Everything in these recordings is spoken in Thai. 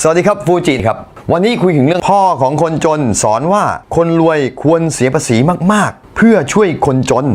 สวัสดีครับฟูจิครับ วันนี้คุยถึงเรื่องพ่อของคนจนสอนว่าคนรวยควรเสียภาษีมากๆ เพื่อช่วยคนจน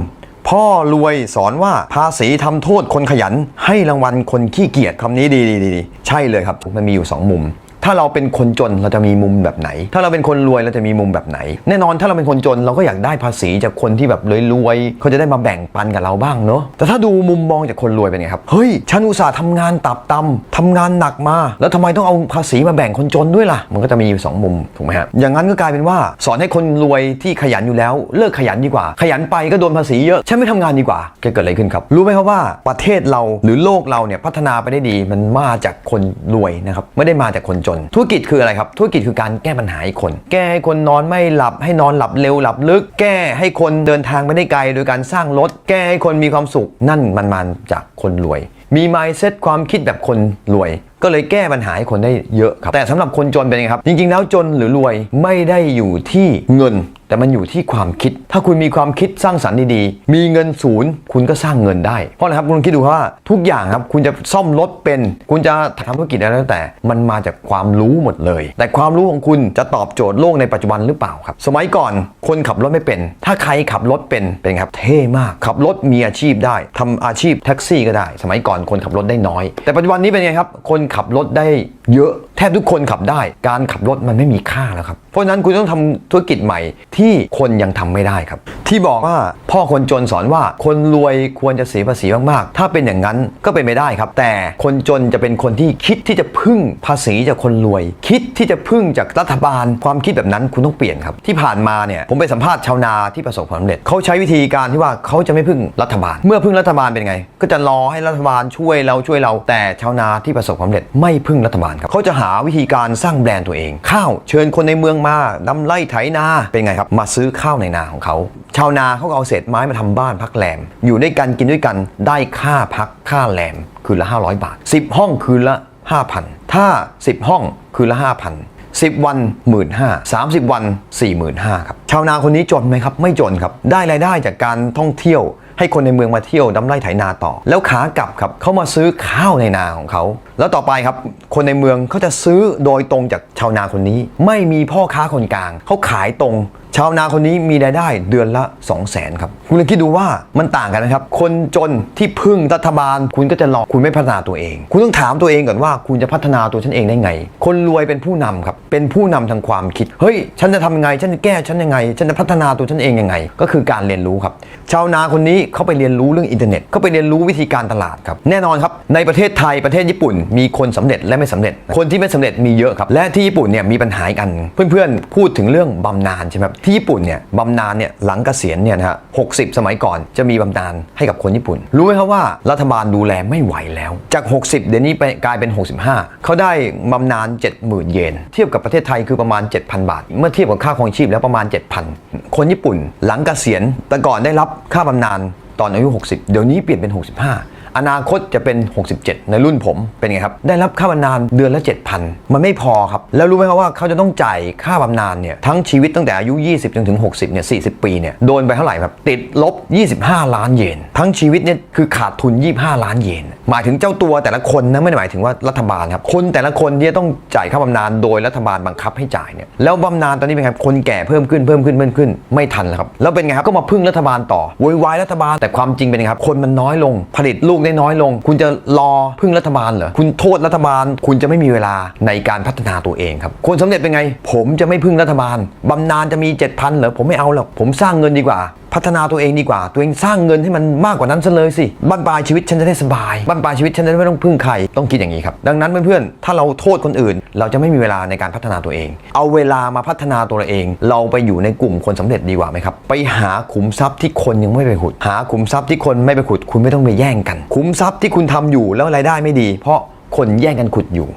พ่อรวยสอนว่าภาษีทำโทษคนขยัน ให้รางวัลคนขี้เกียจคำนี้ดีๆใช่เลยครับมันมีอยู่ 2 มุม ถ้าเราเป็นคนจนเราจะมีมุมแบบไหน ถ้าเราเป็นคนรวยเราจะมีมุมแบบไหน แน่นอนถ้าเราเป็นคนจนเราก็อยากได้ภาษีจากคนที่แบบรวยๆเขาจะได้มาแบ่งปันกับเราบ้างเนาะแต่ถ้าดูมุมมองจากคนรวยเป็นไงครับเฮ้ยฉันอุตส่าห์ทำงานตับตำทำงานหนักมา แล้วทำไมต้องเอาภาษีมาแบ่งคนจนด้วยล่ะ มันก็จะมีอยู่สองมุมถูกไหมฮะอย่างนั้นก็กลายเป็นว่าสอนให้คนรวยที่ขยันอยู่แล้ว เลิกขยันดีกว่า ขยันไปก็โดนภาษีเยอะฉันไม่ทำงานดีกว่าเกิดอะไรขึ้นครับรู้ไหมครับว่าประเทศเราหรือโลกเราเนี่ยพัฒนาไปได้ดีมันมาจากคนรวยนะครับไม่ได้มาจากคนจนธุรกิจคืออะไรครับ ธุรกิจคือการแก้ปัญหาให้คน แก้ให้คนนอนไม่หลับ ให้นอนหลับเร็วหลับลึก แก้ให้คนเดินทางไปได้ไกล โดยการสร้างรถ แก้ให้คนมีความสุข นั่นมันมาจากคนรวย มี mindset ความคิดแบบคนรวยก็เลยแก้ปัญหาให้คนได้เยอะครับ แต่สำหรับคนจนเป็นไงครับ จริงๆ แล้วจนหรือรวยไม่ได้อยู่ที่เงิน แต่มันอยู่ที่ความคิด ถ้าคุณมีความคิดสร้างสรรค์ดีๆ มีเงินศูนย์ คุณก็สร้างเงินได้ เพราะอะไรครับคุณคิดดูว่าทุกอย่างครับ คุณจะซ่อมรถเป็น คุณจะทำธุรกิจอะไรแล้วแต่ มันมาจากความรู้หมดเลย แต่ความรู้ของคุณจะตอบโจทย์โลกในปัจจุบันหรือเปล่าครับ สมัยก่อนคนขับรถไม่เป็น ถ้าใครขับรถเป็นเป็นครับ เท่มาก ขับรถมีอาชีพได้ทำอาชีพแท็กซี่ก็ได้ สมัยก่อนคนขับรถได้น้อย แต่ปัจจุบันนี้เป็นไงครับ คนขับรถได้เยอะ แทบทุกคนขับได้ การขับรถมันไม่มีค่าแล้วครับ เพราะฉะนั้นคุณต้องทำธุรกิจใหม่ที่คนยังทำไม่ได้ครับ ที่บอกว่าพ่อคนจนสอนว่าคนรวยควรจะเสียภาษีมากๆ ถ้าเป็นอย่างนั้นก็เป็นไม่ได้ครับ แต่คนจนจะเป็นคนที่คิดที่จะพึ่งภาษีจากคนรวย คิดที่จะพึ่งจากรัฐบาล ความคิดแบบนั้นคุณต้องเปลี่ยนครับ ที่ผ่านมาเนี่ยผมไปสัมภาษณ์ชาวนาที่ประสบความสำเร็จเขาใช้วิธีการที่ว่าเขาจะไม่พึ่งรัฐบาล เมื่อพึ่งรัฐบาลเป็นไง ก็จะรอให้รัฐบาลช่วยเราช่วยเรา แต่ชาวนาที่ประสบความสำเร็จไม่พึ่งรัฐบาลครับเขาจะหาวิธีการสร้างแบรนด์ตัวเอง ข้าวเชิญคนในเมืองมานำไร่ไถนาเป็นไงครับมาซื้อข้าวในนาของเขาชาวนาเขาเอาเศษไม้มาทำบ้านพักแรม อยู่ด้วยกันกินด้วยกันได้ค่าพักค่าแรมคืนละ 500 บาท 10 ห้องคืนละ 5,000 ถ้า 10 ห้องคืนละ 5,000 10 วัน 1 5ื่นห้าสาวัน 4 5 0 0 0ครับ ชาวนาคนนี้จนไหมครับ ไม่จนครับ ได้รายได้จากการท่องเที่ยว ให้คนในเมืองมาเที่ยวดำไร่ไถนาต่อ แล้วขากลับครับเขามาซื้อข้าวในนาของเขา แล้วต่อไปครับ คนในเมืองเขาจะซื้อโดยตรงจากชาวนาคนนี้ ไม่มีพ่อค้าคนกลาง เขาขายตรง ชาวนาคนนี้มีรายได้เดือนละ 2 0 0 0 0 0ครับ คุณลองคิดดูว่ามันต่างกันนะครับ คนจนที่พึ่งรัฐบาล คุณก็จะรอคุณไม่พัฒนาตัวเอง คุณต้องถามตัวเองก่อนว่าคุณจะพัฒนาตัวฉันเองได้ไง คนรวยเป็นผู้นำครับ เป็นผู้นำทางความคิด เฮ้ย ฉันจะทำยังไง ฉันจะแก้ฉันยังไง ฉันจะพัฒนาตัวฉันเองยังไง ก็คือการเรียนรู้ครับ ชาวนาคนนี้เขาไปเรียนรู้เรื่องอินเทอร์เน็ตเขาไปเรียนรู้วิธีการตลาดครับ แน่นอนครับ ในประเทศไทยประเทศญี่ปุ่น มีคนสำเร็จและไม่สำเร็จ คนที่ไม่สำเร็จมีเยอะครับ และที่ญี่ปุ่นเนี่ยมีปัญหาอีกอัน เพื่อนๆ พูดถึงเรื่องบำนาญใช่ไหมครับที่ญี่ปุ่นเนี่ยบำนาญเนี่ยหลังเกษียณเนี่ยนะฮะหกสมัยก่อนจะมีบำนาญให้กับคนญี่ปุ่น รู้ไหมครับว่ารัฐบาลดูแลไม่ไหวแล้ว จาก 60 เดี๋ยวนี้ไปกลายเป็น 65 เขาได้บำนาญ70,000 เยน เทียบกับประเทศไทยคือประมาณ 7,000 บาท เมื่อเทียบกับค่าครองชีพแล้วประมาณ 7,000 คนญี่ปุ่นหลังเกษียณแต่ก่อนได้รับค่าบำนาญตอนอายุ 60 เดี๋ยวนี้เปลี่ยนเป็น 65อนาคตจะเป็น 67 ในรุ่นผมเป็นไงครับ ได้รับค่าบำนาญเดือนละ 7,000 มันไม่พอครับ แล้วรู้ไหมครับว่าเขาจะต้องจ่ายค่าบำนาญเนี่ยทั้งชีวิตตั้งแต่อายุ 20 จนถึง 60 เนี่ย 40 ปีเนี่ยโดนไปเท่าไหร่ครับ ติดลบ 25 ล้านเยน ทั้งชีวิตเนี่ยคือขาดทุน 25 ล้านเยน หมายถึงเจ้าตัวแต่ละคนนะไม่ได้หมายถึงว่ารัฐบาลครับ คนแต่ละคนที่จะต้องจ่ายค่าบำนาญโดยรัฐบาลบังคับให้จ่ายเนี่ยแล้วบำนาญตอนนี้เป็นไงคนแก่เพิ่มขึ้นเพิ่มขึ้นเพิ่มขึ้นไม่ทันแล้วครับแล้วเป็นไงครับก็มาพึ่งรัฐบาลต่อโวยวายรัฐบาลแต่ความจริงเป็นไงครับคนมันน้อยลงผลิตลูกได้น้อยลง คุณจะรอพึ่งรัฐบาลเหรอคุณโทษรัฐบาล คุณจะไม่มีเวลาในการพัฒนาตัวเองครับคนสำเร็จเป็นไง ผมจะไม่พึ่งรัฐบาลบำนาญจะมี 7,000เหรอผมไม่เอาหรอกผมสร้างเงินดีกว่า พัฒนาตัวเองดีกว่า ตัวเองสร้างเงินให้มันมากกว่านั้นซะเลยสิบ้านปลายชีวิตฉันจะได้สบายบ้านปลายชีวิตฉันจะไม่ต้องพึ่งใครต้องคิดอย่างนี้ครับ ดังนั้นเพื่อนๆถ้าเราโทษคนอื่น เราจะไม่มีเวลาในการพัฒนาตัวเอง เอาเวลามาพัฒนาตัวเราเอง เราไปอยู่ในกลุ่มคนสำเร็จดีกว่าไหมครับ ไปหาขุมทรัพย์ที่คนยังไม่ไปขุด หาขุมทรัพย์ที่คนไม่ไปขุด คุณไม่ต้องไปแย่งกัน ขุมทรัพย์ที่คุณทำอยู่แล้วรายได้ไม่ดี เพราะคนแย่งกันขุดอยู่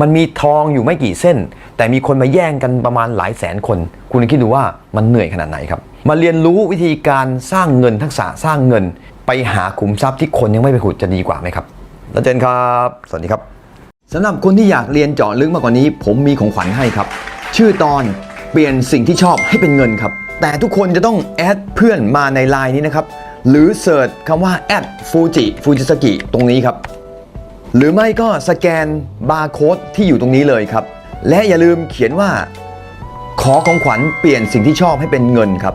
มันมีทองอยู่ไม่กี่เส้น แต่มีคนมาแย่งกันประมาณหลายแสนคน คุณคิดดูว่ามันเหนื่อยขนาดไหนครับ มาเรียนรู้วิธีการสร้างเงินทักษะสร้างเงิน ไปหาขุมทรัพย์ที่คนยังไม่ไปขุดจะดีกว่าไหมครับแล้วเจนครับ สวัสดีครับสำหรับคนที่อยากเรียนเจาะลึกมากกว่านี้ ผมมีของขวัญให้ครับ ชื่อตอนเปลี่ยนสิ่งที่ชอบให้เป็นเงินครับ แต่ทุกคนจะต้องแอดเพื่อนมาในไลน์นี้นะครับ หรือเสิร์ชคำว่าแอดฟูจิฟูจิสกิตรงนี้ครับ หรือไม่ก็สแกนบาร์โค้ดที่อยู่ตรงนี้เลยครับ และอย่าลืมเขียนว่า ขอของขวัญเปลี่ยนสิ่งที่ชอบให้เป็นเงินครับ